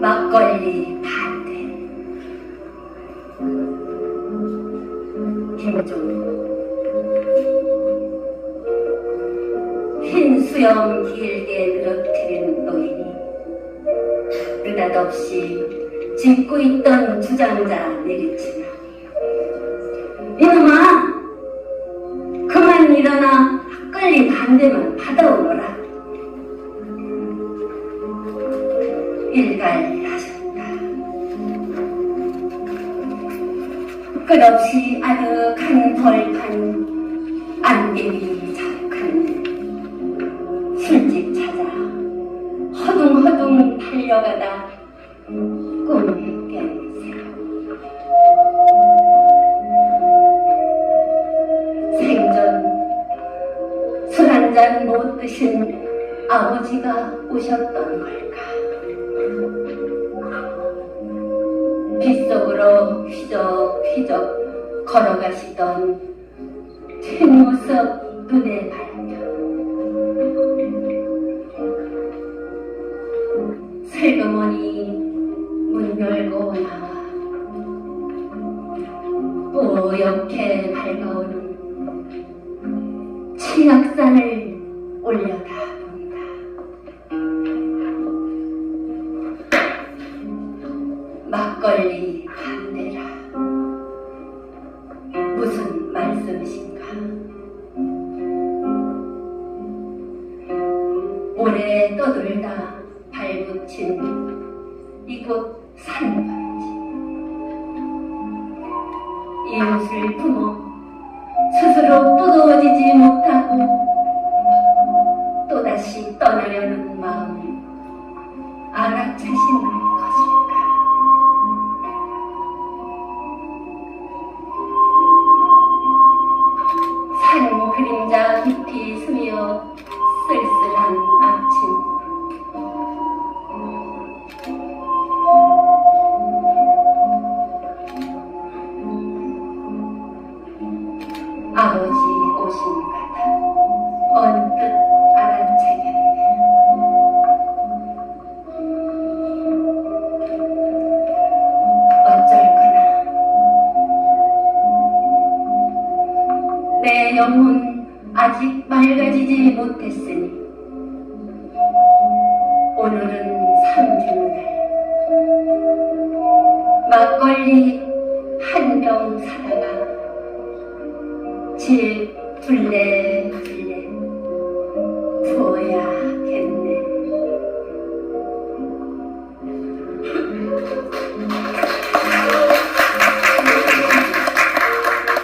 막걸리 반대. 김종. 흰 수염 길게 늘어뜨린 노인이 느닷없이 짚고 있던 주장자 내리치나 이놈아! 그만 일어나 막걸리 반대만 받아오너라 일갈하셨다. 끝없이 아득한 벌판 안개비 자 한 잔 못 드신 아버지가 오셨던 걸까? 빗속으로 휘적휘적 걸어가시던 뒷모습 눈에 밟혀 슬그머니 문 열고 나와 뽀얗게 밝아 치악산을 올려다 본다. 막걸리 반대라. 무슨 말씀이신가? 오래 떠돌다 발붙인 이곳 산반지. 이웃을 품어 스스로 뜨거워지지 못하고 내 영혼 아직 맑아지지 못했으니 오늘은 삼중날 막걸리 한 병 사다가 집 둘레 둘레 부어야겠네